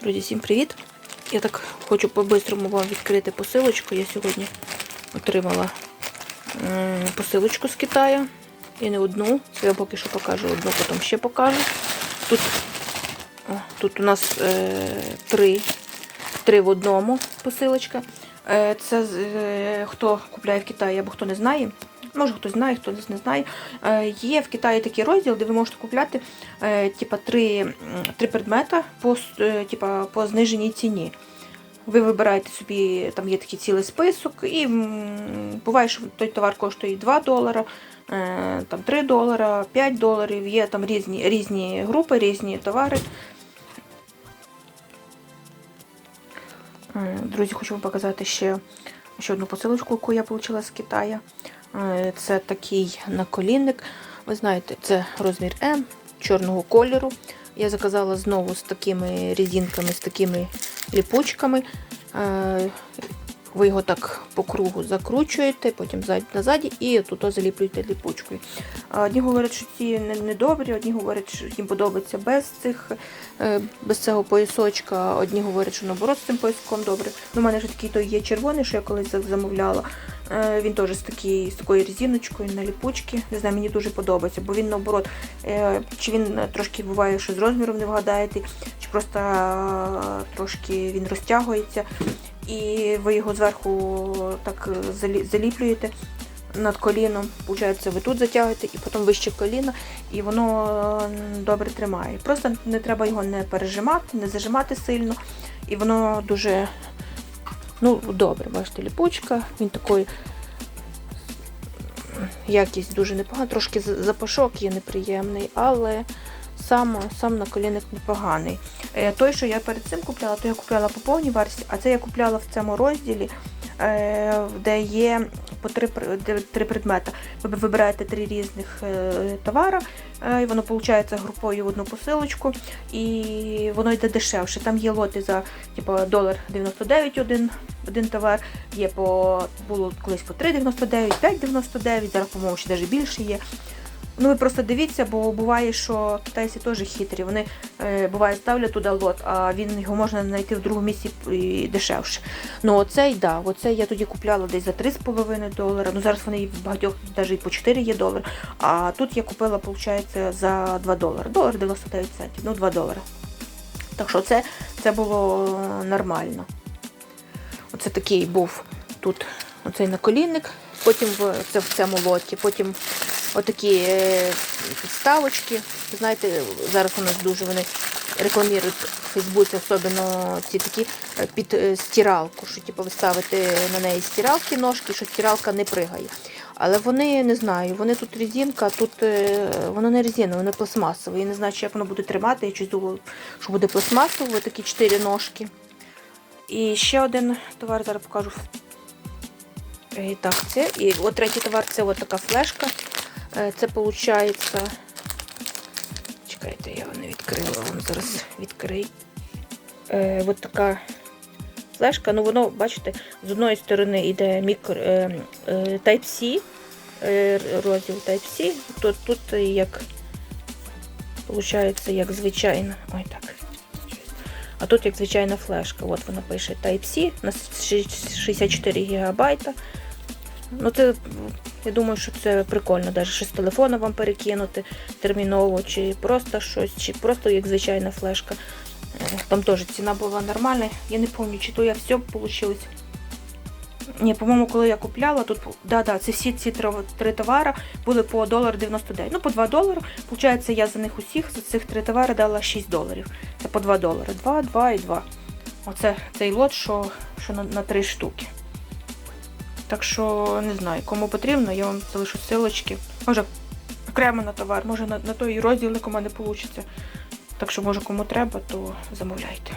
Друзі, всім привіт! Я так хочу по-бистрому вам відкрити посилочку. Я сьогодні отримала посилочку з Китаю. І не одну. Це я поки що покажу одну, потім ще покажу. Тут, о, тут у нас е, три, три в одному посилочка. Е, це е, хто купляє в Китаї або хто не знає. Може хтось знає, хтось не знає. Е, Є в Китаї такий розділ, де ви можете купляти е, типа, три, три предмета по, е, типа, по зниженій ціні. Ви вибираєте собі, там є такий цілий список, і буває, що той товар коштує 2 долара, там 3 долара, 5 доларів. Є там різні, різні групи, різні товари. Друзі, хочу вам показати ще, ще одну посилочку, яку я отримала з Китаю. Е, Це такий наколінник. Ви знаєте, це розмір М чорного кольору. Я заказала знову з такими різінками, з такими ліпучками. Ви його так по кругу закручуєте, потім зад- назаді і тут заліплюєте ліпучкою. Одні говорять, що ці недобрі, одні говорять, що їм подобається без цих, е, без цього поясочка, одні говорять, що наоборот з цим пояском добре. Ну, У мене вже такий той є червоний, що я колись замовляла. Е, Він теж з, такий, з такою резиночкою на ліпучки. Не знаю, мені дуже подобається, бо він наоборот, е, чи він трошки буває, що з розміром не вгадаєте, чи просто трошки він розтягується, і ви його зверху так заліплюєте над коліном. Получається, ви тут затягуєте і потім вище коліна, і воно добре тримає. Просто не треба його не пережимати, не зажимати сильно, і воно дуже ну, добре. Бачите, ліпучка, він такий. Якість дуже непогана, трошки запашок є неприємний, але сам, сам наколінник непоганий. Е, Той, що я перед цим купляла, то я купляла по повній версії, а це я купляла в цьому розділі, е, де є по три, три предмета. Ви вибираєте три різних е, товара, і воно виходить групою в одну посилочку, і воно йде дешевше. Там є лоти за типу, долар 99 один, один товар, є по було колись по 3,99, 5,99, зараз, по-моєму, ще навіть більше є. Ну, ви просто дивіться, бо буває, що китайці теж хитрі. Вони е, буває ставлять туди лот, а він його можна знайти в другому місці і дешевше. Ну, оцей, да, оцей я тоді купляла десь за 3,5 долара. Ну зараз вони в багатьох навіть і по 4 є долари. А тут я купила, виходить, за 2 долари. Долар 99 центів, ну 2 долари. Так що це, це було нормально. Оце такий був тут оцей наколінник, потім в, це в цьому лоті, потім отакі е, підставочки. Знаєте, зараз у нас дуже вони рекламують в Фейсбуці, особливо ці такі е, під е, стиралку, що типу, ви ставите на неї стиралки ножки, що стиралка не пригає. Але вони не знаю, вони тут резинка, тут воно не резина, воно пластмасове. Я не знаю, чи як воно буде тримати. Я щось думала, що буде пластмасове, такі чотири ножки. І ще один товар зараз покажу. Е, Так, це. І от третій товар це от така флешка. Е, Це виходить. Чекайте, я його не відкрила, вам зараз відкрию. Е, от така флешка. Ну, воно, бачите, з одної сторони йде мікро е, е, Type-C, е, розділ Type-C. Тут, тут як, виходить, як звичайна. Ой, так. А тут як звичайна флешка. От вона пише Type-C на 64 ГБ. Ну, це, я думаю, що це прикольно, навіть щось з телефона вам перекинути терміново, чи просто щось, чи просто як звичайна флешка. Е, Там теж ціна була нормальна. Я не пам'ятаю, чи то я все вийшло. Ні, по-моєму, коли я купляла, тут да, да, це всі ці три, товари були по долар Ну, по 2 долари. Получається, я за них усіх, за цих три товари дала 6 доларів. Це по 2 долари. 2, 2 і 2. Оце цей лот, що, що на, на 3 штуки. Так що не знаю, кому потрібно, я вам залишу силочки. Може, окремо на товар, може на, на той розділ, нікому не вийде. Так що, може, кому треба, то замовляйте.